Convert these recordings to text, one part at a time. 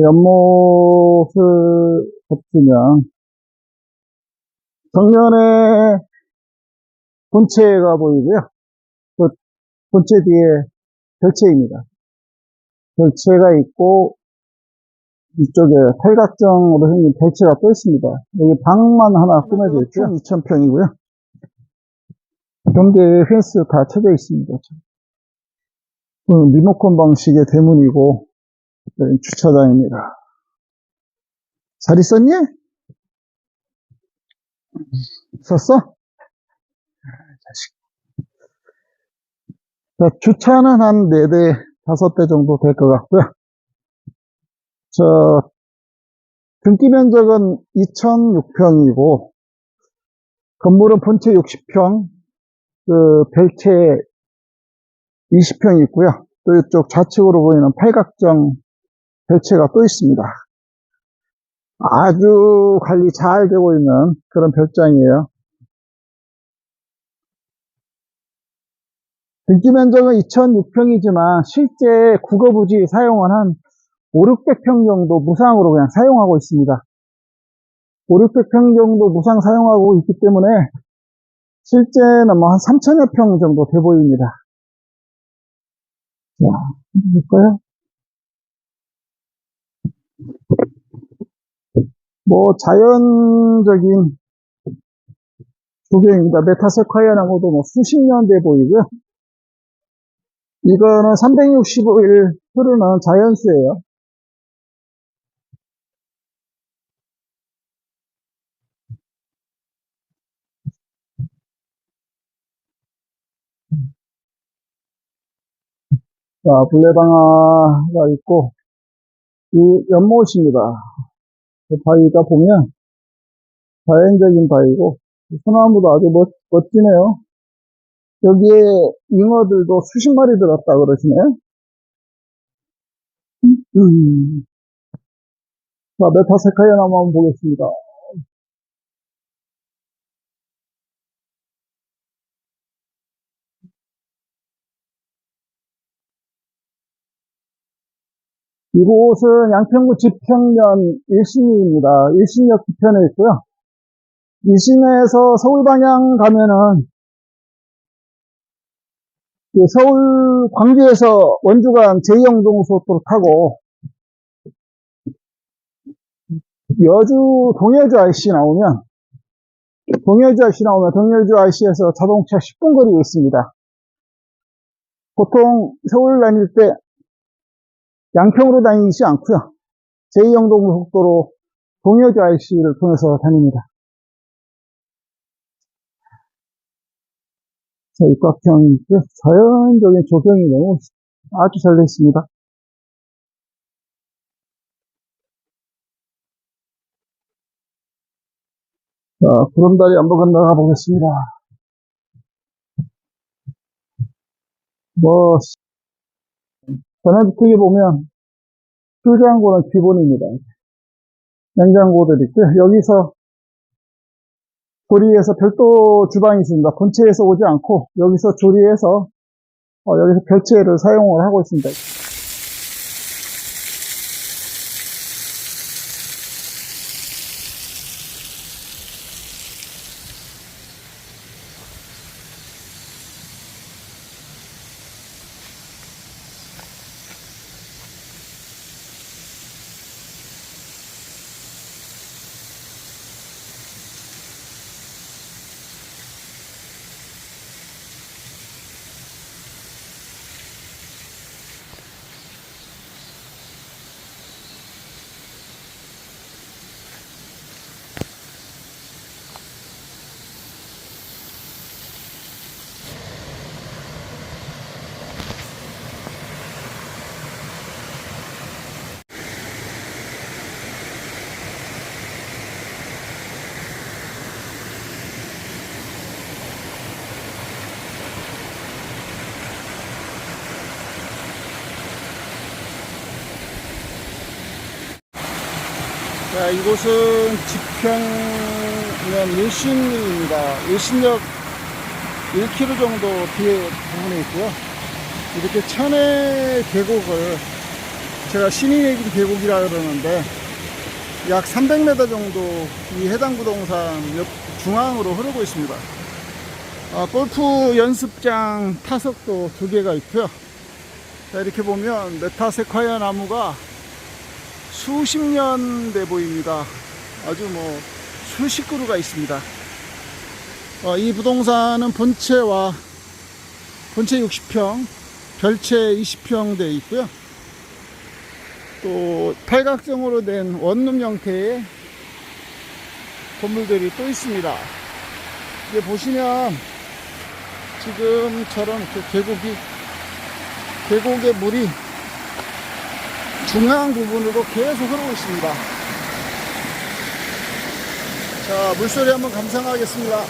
연못을 덮으면 정면에 본체가 보이고요. 그 본체 뒤에 별채입니다. 별채가 있고 이쪽에 팔각정으로 생긴 별채가 또 있습니다. 여기 방만 하나 꾸며져 있고요. 2,000평이고요. 경계 펜스 다 쳐져 있습니다. 어, 리모컨 방식의 대문이고 여기 주차장입니다. 잘 있었니? 썼어? 자식. 자, 주차는 한 4대, 5대 정도 될 것 같고요. 저, 등기 면적은 2,006평이고, 건물은 본체 60평, 그, 별채 20평이 있고요. 또 이쪽 좌측으로 보이는 팔각정 별채가 또 있습니다. 아주 관리 잘 되고 있는 그런 별장이에요. 등기 면적은 2,006평이지만 실제 국어부지 사용은 한 5, 600평 정도 무상으로 그냥 사용하고 있습니다. 5, 600평 정도 무상 사용하고 있기 때문에 실제는 뭐 한 3천여 평 정도 돼 보입니다. 자, 볼까요? 뭐 자연적인 조경입니다. 메타세콰이아 나무도 뭐 수십 년 돼 보이고요. 이거는 365일 흐르는 자연수예요. 자, 블레방아가 있고, 이 연못입니다. 그 바위가 보면 자연적인 바위고, 소나무도 아주 멋, 멋지네요. 여기에 잉어들도 수십 마리 들었다 그러시네. 음. 자, 메타세카이아 나무 한번 보겠습니다. 이곳은 양평구 지평면 1신입니다. 1신역 뒤편에 있고요. 1신에서 서울 방향 가면은 그 서울 광주에서 원주간 제2영동고속도로 타고 여주 동여주 IC 나오면 동여주 IC 나오면 동여주 IC에서 자동차 10분 거리에 있습니다. 보통 서울 다닐 때 양평으로 다니지 않고요. 제2영동고속도로 동여주 IC를 통해서 다닙니다. 자, 육각형, 자연적인 조경이 너무 아주 잘 되어 있습니다. 자, 구름다리 한번 건너가 보겠습니다. 뭐, 전원주택에 보면, 휴장고는 기본입니다. 냉장고들 있고요. 여기서 조리해서 별도 주방이 있습니다. 본체에서 오지 않고 여기서 조리해서 어, 여기서 별채를 사용을 하고 있습니다. 자, 이곳은 지평면 일신입니다. 일신역 1km 정도 뒤에 부분에 있고요. 이렇게 천혜 계곡을 제가 신인의 길 계곡이라 그러는데 약 300m 정도 이 해당 부동산 옆 중앙으로 흐르고 있습니다. 아, 골프 연습장 타석도 두 개가 있고요. 자, 이렇게 보면 메타세콰이아 나무가 수십 년 돼 보입니다. 아주 뭐 수십 그루가 있습니다. 어, 이 부동산은 본체와 본체 60평, 별채 20평 돼 있고요. 또 팔각정으로 된 원룸 형태의 건물들이 또 있습니다. 이제 보시면 지금처럼 이렇게 계곡이 계곡의 물이 중앙 부분으로 계속 흐르고 있습니다. 자, 물소리 한번 감상하겠습니다.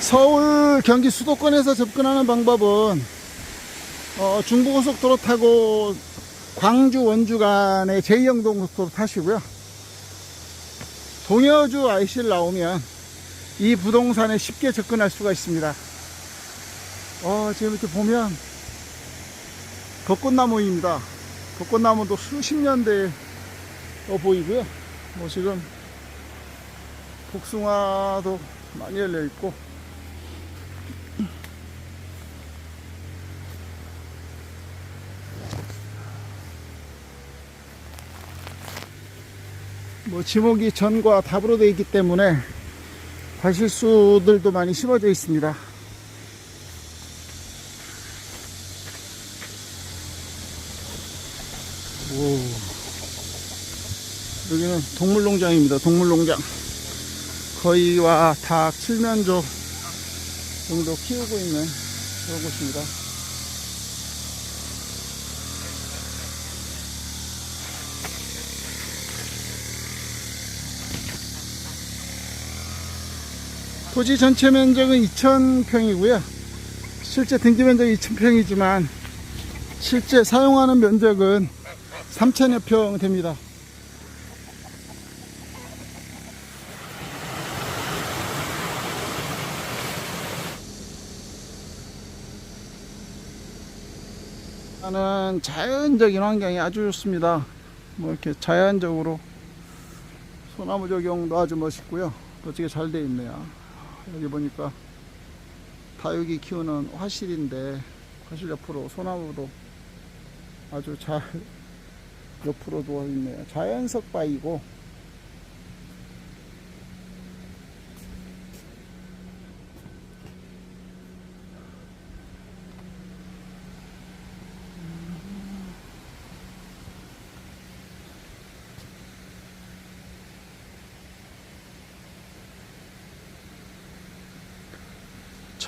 서울 경기 수도권에서 접근하는 방법은 어, 중부고속도로 타고 광주 원주 간의 제2영동 고속도로 타시고요. 동여주 IC를 나오면 이 부동산에 쉽게 접근할 수가 있습니다. 어, 지금 이렇게 보면 벚꽃나무입니다. 벚꽃나무도 수십 년대 어 보이고요. 뭐 지금 복숭아도 많이 열려 있고 뭐 지목이 전과 답으로 되어 있기 때문에 과실수들도 많이 심어져 있습니다. 오. 여기는 동물농장입니다. 동물농장. 거의와 닭 7면조 정도 키우고 있는 그런 곳입니다. 토지 전체 면적은 2,000평이고요. 실제 등기 면적이 2,000평이지만 실제 사용하는 면적은 3,000여 평 됩니다. 나는 자연적인 환경이 아주 좋습니다. 뭐 이렇게 자연적으로 소나무 조경도 아주 멋있고요. 멋지게 잘 돼 있네요. 여기 보니까 다육이 키우는 화실인데 화실 옆으로 소나무도 아주 잘 옆으로 누워 있네요. 자연석 바이고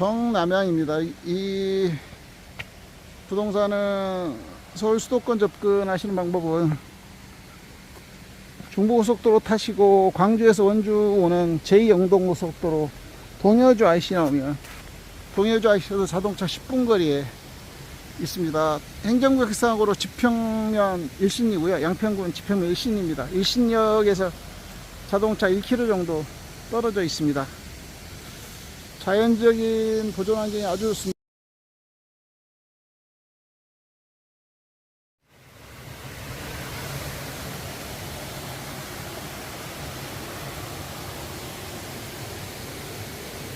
정남향입니다. 이- 이 부동산은 서울 수도권 접근하시는 방법은 중부고속도로 타시고 광주에서 원주 오는 제2영동고속도로 동여주 IC 나오면 동여주 IC에서 자동차 10분 거리에 있습니다. 행정구역상으로 지평면 1신이고요. 양평군 지평면 1신입니다. 1신역에서 자동차 1km 정도 떨어져 있습니다. 자연적인 보존 환경이 아주 좋습니다.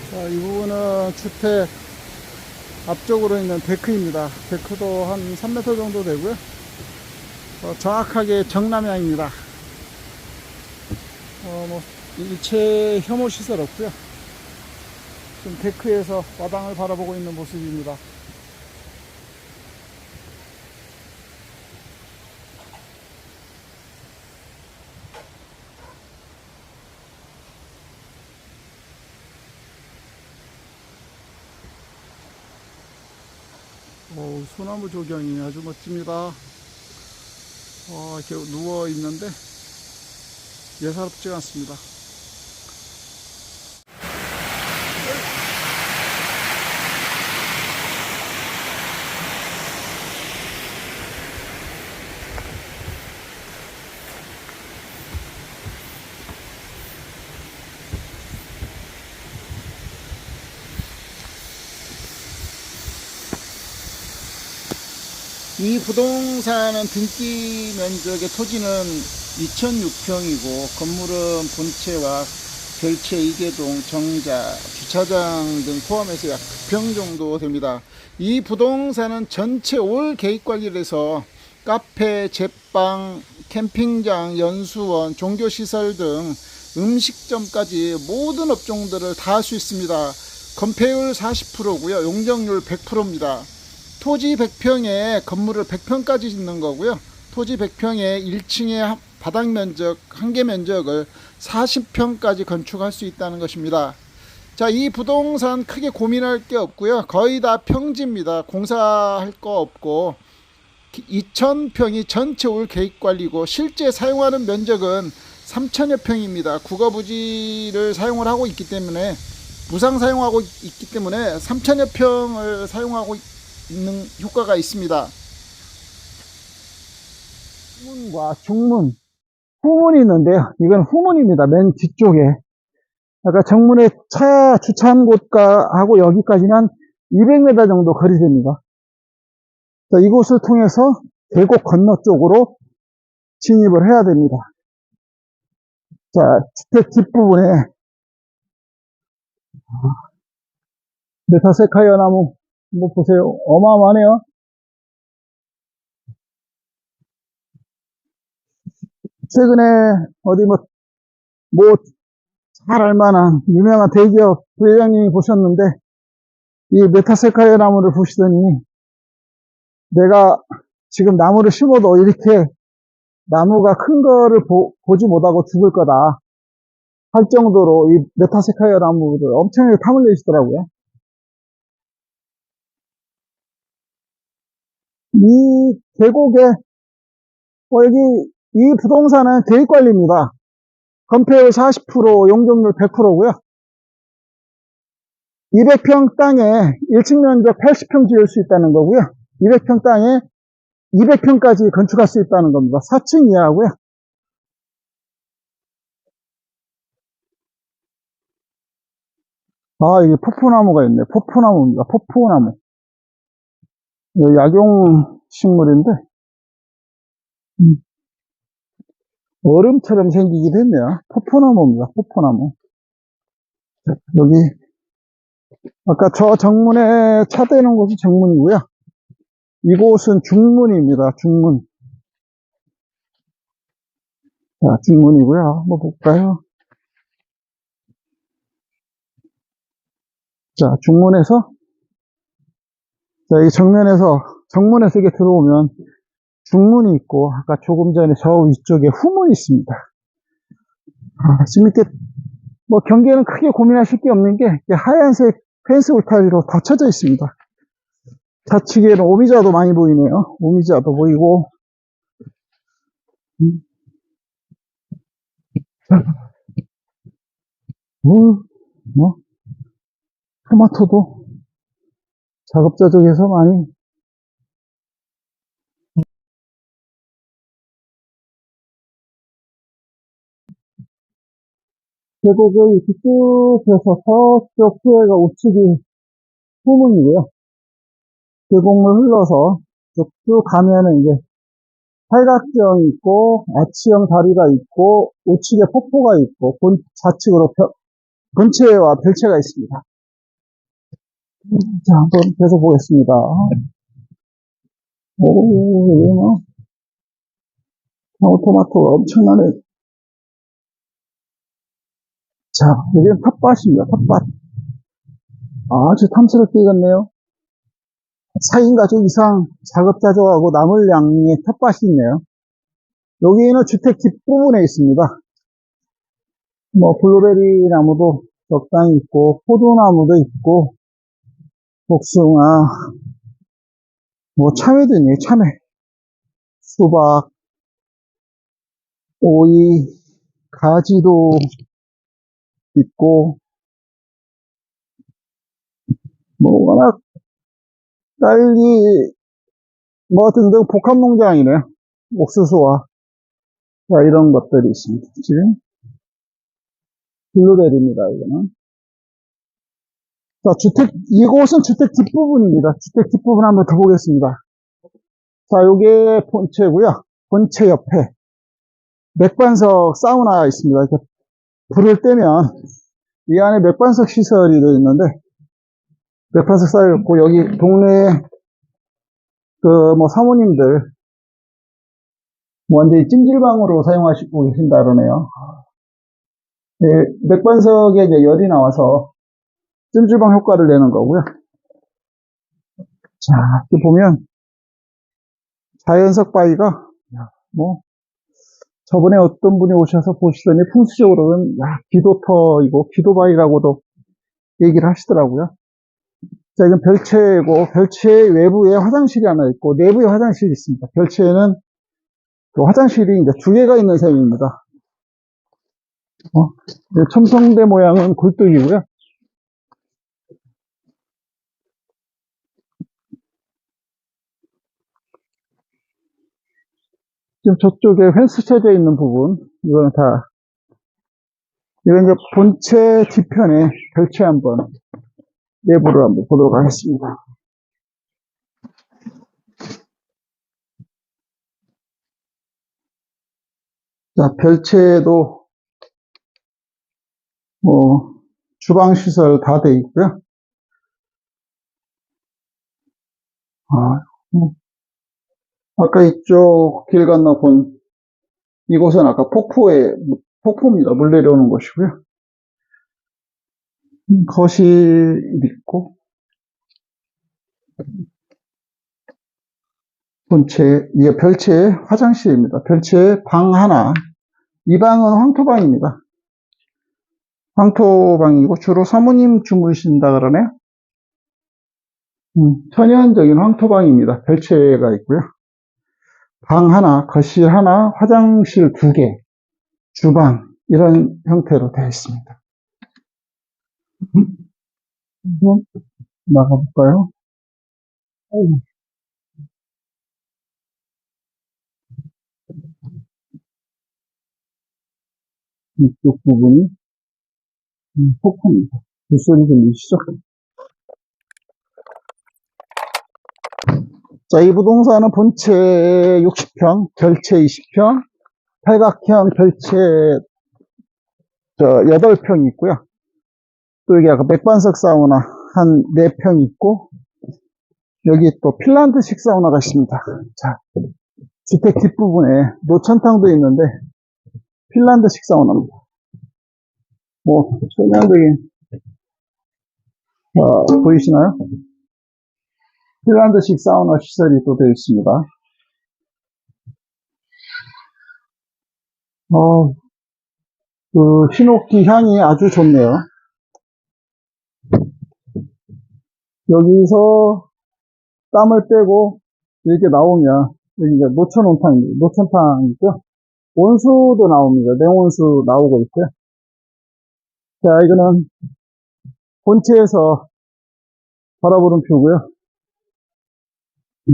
자, 이 부분은 주택 앞쪽으로 있는 데크입니다. 데크도 한 3m 정도 되고요. 어, 정확하게 정남향입니다. 어, 뭐, 일체 혐오 시설 없고요. 지금 데크에서 마당을 바라보고 있는 모습입니다. 오, 소나무 조경이 아주 멋집니다. 어, 이렇게 누워 있는데 예사롭지 않습니다. 이 부동산은 등기 면적의 토지는 2006평이고 건물은 본체와 별채, 이계동, 정자, 주차장 등 포함해서 약 9평 정도 됩니다. 이 부동산은 전체 올 계획 관리를 해서 카페, 제빵, 캠핑장, 연수원, 종교시설 등 음식점까지 모든 업종들을 다 할 수 있습니다. 건폐율 40%고요. 용적률 100%입니다. 토지 100평에 건물을 100평까지 짓는 거고요. 토지 100평에 1층에 바닥 면적, 한개 면적을 40평까지 건축할 수 있다는 것입니다. 자, 이 부동산 크게 고민할 게 없고요. 거의 다 평지입니다. 공사할 거 없고 2,000평이 전체 올 계획 관리고 실제 사용하는 면적은 3천여 평입니다. 국어부지를 사용을 하고 있기 때문에 무상 사용하고 있기 때문에 3천여 평을 사용하고 있는 효과가 있습니다. 후문과 중문, 후문이 있는데요. 이건 후문입니다. 맨 뒤쪽에. 아까 정문에 차 주차한 곳과 하고 여기까지는 한 200m 정도 거리 됩니다. 자, 이곳을 통해서 계곡 건너 쪽으로 진입을 해야 됩니다. 자, 주택 뒷부분에 메타세카이어 나무 한번 보세요. 어마어마하네요. 최근에 어디 뭐, 뭐, 잘 알만한 유명한 대기업 부회장님이 보셨는데, 이 메타세카이어 나무를 보시더니, 내가 지금 나무를 심어도 이렇게 나무가 큰 거를 보, 지 못하고 죽을 거다. 할 정도로 이 메타세카이어 나무를 엄청나게 탐을 내시더라고요. 이 계곡에, 어, 여기, 이 부동산은 계획관리입니다. 건폐율 40%, 용적률 100%고요. 200평 땅에 1층 면적 80평 지을 수 있다는 거고요. 200평 땅에 200평까지 건축할 수 있다는 겁니다. 4층 이하고요. 아, 이게 포포나무가 있네. 포포나무입니다. 포포나무. 약용 식물인데, 음. 얼음처럼 생기기도 했네요. 포포나무입니다. 포포나무. 여기, 아까 저 정문에 차 대는 곳이 정문이고요. 이곳은 중문입니다. 중문. 자, 중문이고요. 한번 볼까요? 자, 중문에서 자, 이 정면에서 정문에서 이게 들어오면 중문이 있고 아까 조금 전에 저 위쪽에 후문이 있습니다. 아, 지금 이렇게 뭐 경계는 크게 고민하실 게 없는 게 하얀색 펜스 울타리로 닫혀져 있습니다. 좌측에는 오미자도 많이 보이네요. 오미자도 보이고 음. 뭐, 뭐 토마토도 작업자 쪽에서 많이 계곡을 이렇게 쭉 해서 서쪽 후회가 우측이 후문이고요. 계곡물 흘러서 쭉 가면은 이제 팔각정이 있고 아치형 다리가 있고 우측에 폭포가 있고 본, 좌측으로 펴, 본체와 별체가 있습니다. 자, 한번 계속 보겠습니다. 오, 뭐, 토마토가 엄청나네. 자, 여기는 텃밭입니다, 텃밭. 아주 탐스럽게 익었네요. 4인 가족 이상 작업자족하고 나물 양의 텃밭이 있네요. 여기는 주택 뒷부분에 있습니다. 뭐, 블루베리 나무도 적당히 있고, 포도나무도 있고, 복숭아, 뭐 참외도 있네요. 참외, 수박, 오이, 가지도 있고 뭐 워낙 딸기 뭐 등등 복합 농장이네요. 옥수수와 자, 이런 것들이 있습니다. 지금 블루베리입니다. 이거는 자, 주택, 이곳은 주택 뒷부분입니다. 주택 뒷부분 한번 더 보겠습니다. 자, 요게 본체고요 본체 옆에 맥반석 사우나 있습니다. 이렇게 불을 떼면 이 안에 맥반석 시설이 되어 있는데 맥반석 쌓여 있고 여기 동네에 그뭐 사모님들 뭐 완전히 찜질방으로 사용하시고 계신다 그러네요. 예, 맥반석에 이제 열이 나와서 찜질방 효과를 내는 거고요. 자, 이렇게 보면 자연석 바위가 뭐 저번에 어떤 분이 오셔서 보시더니 풍수적으로는 야, 기도터이고 기도바위라고도 얘기를 하시더라고요. 자, 이건 별채고 별채 외부에 화장실이 하나 있고 내부에 화장실이 있습니다. 별채에는 그 화장실이 이제 두 개가 있는 셈입니다. 어, 네, 첨성대 모양은 굴뚝이고요. 지금 저쪽에 펜스 쳐져 있는 부분, 이거는 다, 이건 이제 본체 뒤편에 별채 한번, 내부를 한번 보도록 하겠습니다. 자, 별채에도, 뭐, 주방 시설 다 돼 있고요. 아, 뭐, 아까 이쪽 길 건너 본 이곳은 아까 폭포에, 폭포입니다. 물 내려오는 곳이고요. 음, 거실 있고, 본체, 이게 별채의 화장실입니다. 별채의 방 하나. 이 방은 황토방입니다. 황토방이고, 주로 사모님 주무신다 그러네요. 음, 천연적인 황토방입니다. 별채가 있고요. 방 하나, 거실 하나, 화장실 두 개, 주방, 이런 형태로 되어 있습니다. 한번 나가볼까요? 어우. 이쪽 부분이 음, 폭포입니다. 물소리 들리시죠? 자, 이 부동산은 본체 60평, 결채 20평, 팔각형 결채 저 8평 있고요. 또 여기 아까 맥반석 사우나 한 4평 있고 여기 또 핀란드식 사우나가 있습니다. 자, 주택 뒷부분에 노천탕도 있는데 핀란드식 사우나입니다. 뭐 천연적인 어, 보이시나요? 핀란드식 사우나 시설이 또 되어 있습니다. 어, 그 히노키 향이 아주 좋네요. 여기서 땀을 빼고 이렇게 나오면 여기 이제 노천 온탕입니다. 노천탕이죠. 온수도 나옵니다. 냉온수 나오고 있고요. 자, 이거는 본체에서 바라보는 뷰고요. 자,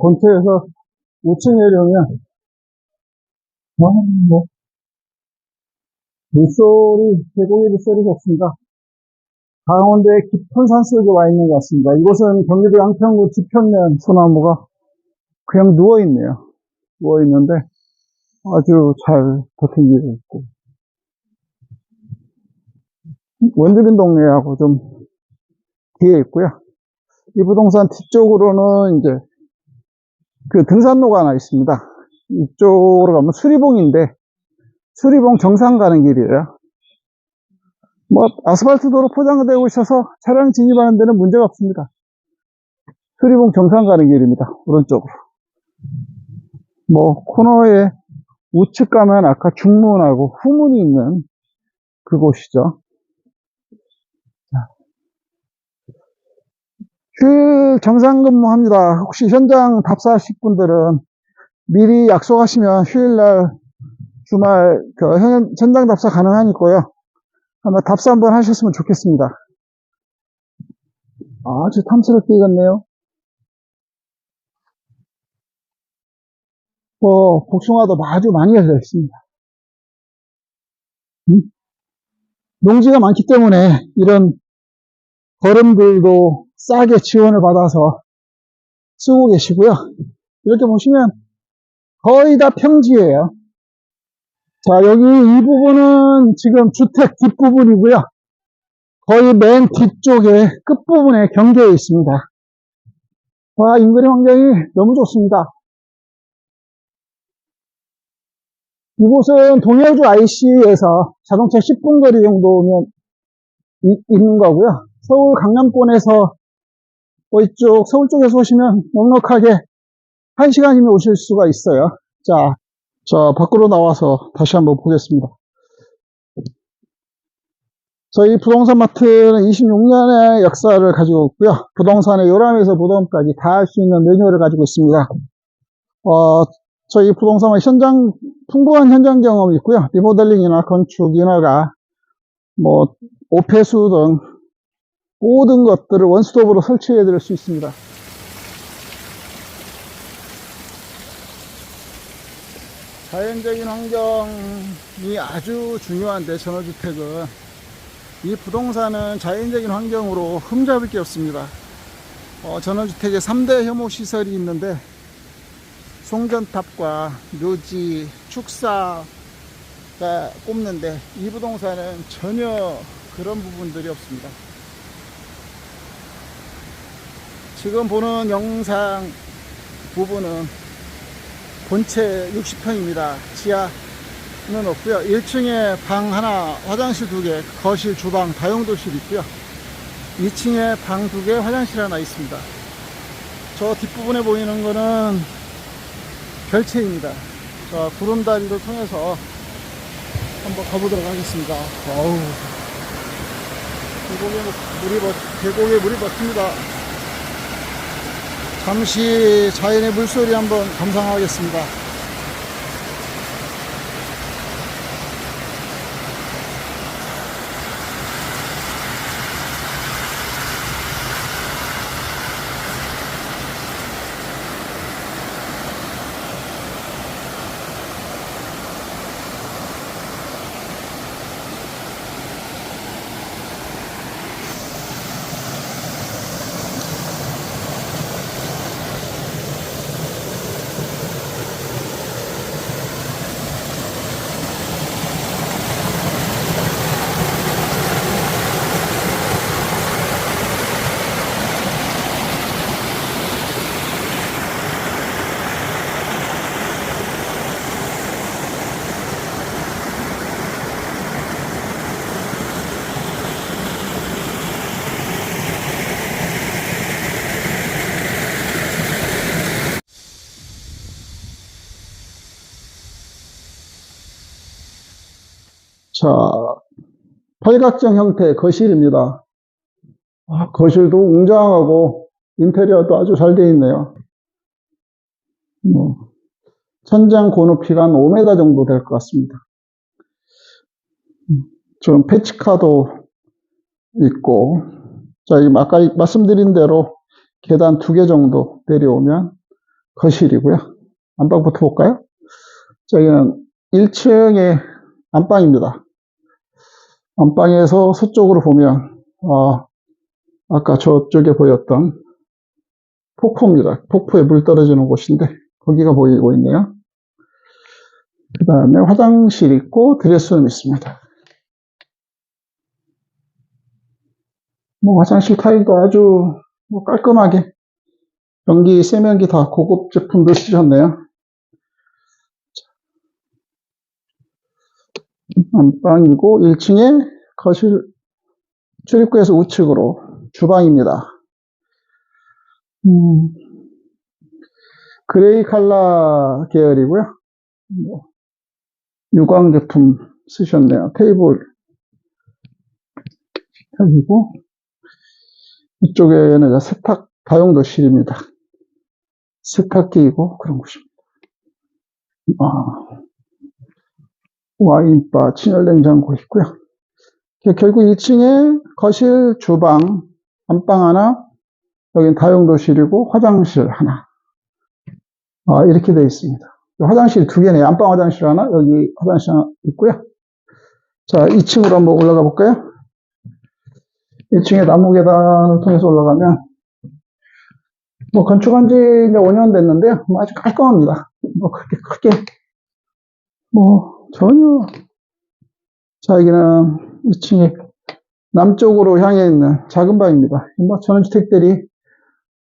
본체에서 우측 내려오면 뭐, 뭐 물소리, 계곡의 물소리 좋습니다. 강원도의 깊은 산속에 와 있는 것 같습니다. 이곳은 경기도 양평구 지평면 소나무가 그냥 누워있네요. 누워있는데 아주 잘 버티고 있고 원주민 동네하고 좀 뒤에 있고요. 이 부동산 뒤쪽으로는 이제 그 등산로가 하나 있습니다. 이쪽으로 가면 수리봉인데 수리봉 정상 가는 길이에요. 뭐 아스팔트 도로 포장되고 있어서 차량 진입하는 데는 문제가 없습니다. 수리봉 정상 가는 길입니다. 오른쪽으로. 뭐 코너에 우측 가면 아까 중문하고 후문이 있는 그곳이죠. 휴일 정상 근무합니다. 혹시 현장 답사하실 분들은 미리 약속하시면 휴일날 주말 그 현, 현장 답사 가능하니까요. 한번 답사 한번 하셨으면 좋겠습니다. 아주 탐스럽게 익었네요. 어, 복숭아도 아주 많이 열려 있습니다. 음? 농지가 많기 때문에 이런 걸음들도 싸게 지원을 받아서 쓰고 계시고요. 이렇게 보시면 거의 다 평지예요. 자, 여기 이 부분은 지금 주택 뒷부분이고요. 거의 맨 뒤쪽에 끝부분에 경계에 있습니다. 와, 인근의 환경이 너무 좋습니다. 이곳은 동해주 IC에서 자동차 10분 거리 정도면 이- 있는 거고요. 서울 강남권에서 어, 이쪽 서울 쪽에서 오시면 넉넉하게 1시간이면 오실 수가 있어요. 자, 자, 밖으로 나와서 다시 한번 보겠습니다. 저희 부동산 마트는 26년의 역사를 가지고 있고요. 부동산의 요람에서 무덤까지 다 할 수 있는 매뉴얼을 가지고 있습니다. 어, 저희 부동산은 현장, 풍부한 현장 경험이 있고요. 리모델링이나 건축, 인허가, 뭐, 오폐수 등 모든 것들을 원스톱으로 설치해 드릴 수 있습니다. 자연적인 환경이 아주 중요한데, 전원주택은. 이 부동산은 자연적인 환경으로 흠잡을 게 없습니다. 어, 전원주택에 3대 혐오 시설이 있는데, 송전탑과 묘지, 축사가 꼽는데, 이 부동산은 전혀 그런 부분들이 없습니다. 지금 보는 영상 부분은 본체 60평입니다. 지하는 없고요. 1층에 방 하나, 화장실 두 개, 거실, 주방, 다용도실 있고요. 2층에 방 두 개, 화장실 하나 있습니다. 저 뒷부분에 보이는 거는 별채입니다. 자, 구름다리를 통해서 한번 가보도록 하겠습니다. 어우, 계곡에 물이 멋, 계곡에 물이 멋집니다. 잠시 자연의 물소리 한번 감상하겠습니다. 자, 팔각정 형태의 거실입니다. 아, 거실도 웅장하고 인테리어도 아주 잘 되어 있네요. 뭐, 천장 고높이가 한 5m 정도 될 것 같습니다. 음, 좀 패치카도 있고, 자, 이 아까 말씀드린 대로 계단 두 개 정도 내려오면 거실이고요. 안방부터 볼까요? 자, 여기는 1층에 안방입니다. 안방에서 서쪽으로 보면, 아, 아까 저쪽에 보였던 폭포입니다. 폭포에 물 떨어지는 곳인데, 거기가 보이고 있네요. 그 다음에 화장실 있고, 드레스룸 있습니다. 뭐, 화장실 타일도 아주 뭐 깔끔하게, 변기, 세면기 다 고급 제품들 쓰셨네요. 안방이고 1층에 거실 출입구에서 우측으로 주방입니다. 음, 그레이 칼라 계열이고요. 뭐, 유광 제품 쓰셨네요. 테이블 여기고 이쪽에는 세탁 다용도실입니다. 세탁기이고 그런 곳입니다. 아. 와인바, 진열냉장고 있고요. 결국 1층에 거실, 주방, 안방 하나, 여긴 다용도실이고 화장실 하나. 아, 이렇게 되어 있습니다. 화장실 두 개네요. 안방 화장실 하나, 여기 화장실 하나 있고요. 자, 2층으로 한번 올라가 볼까요? 1층에 나무 계단을 통해서 올라가면, 뭐, 건축한 지 이제 5년 됐는데요. 뭐 아주 깔끔합니다. 뭐, 그렇게 크게, 뭐, 전혀. 자, 여기는 2층에 남쪽으로 향해 있는 작은 방입니다. 뭐, 전원주택들이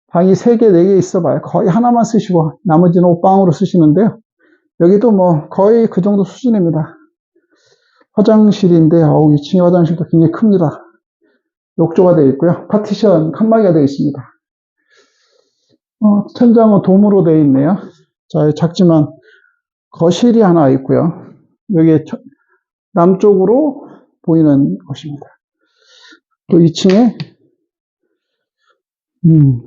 방이 3개, 4개 있어 봐요. 거의 하나만 쓰시고, 나머지는 옷방으로 쓰시는데요. 여기도 뭐, 거의 그 정도 수준입니다. 화장실인데, 어우, 2층의 화장실도 굉장히 큽니다. 욕조가 되어 있고요. 파티션 칸막이가 되어 있습니다. 어, 천장은 돔으로 되어 있네요. 자, 작지만 거실이 하나 있고요. 여기 남쪽으로 보이는 곳입니다. 또 2층에 음,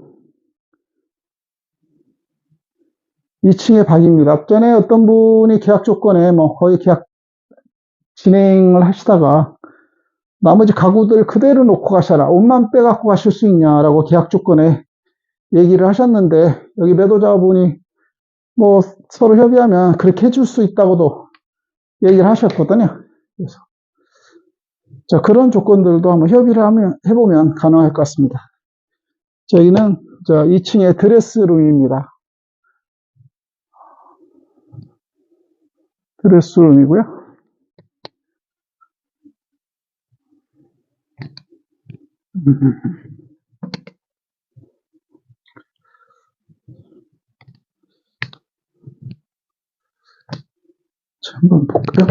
2층의 방입니다. 앞전에 어떤 분이 계약 조건에 뭐 거의 계약 진행을 하시다가 나머지 가구들 그대로 놓고 가셔라. 옷만 빼갖고 가실 수 있냐라고 계약 조건에 얘기를 하셨는데 여기 매도자분이 뭐 서로 협의하면 그렇게 해줄 수 있다고도 얘기를 하셨거든요. 그래서 자 그런 조건들도 한번 협의를 하면 해보면 가능할 것 같습니다. 저희는 자 2층의 드레스룸입니다. 드레스룸이고요. 한번 볼까요?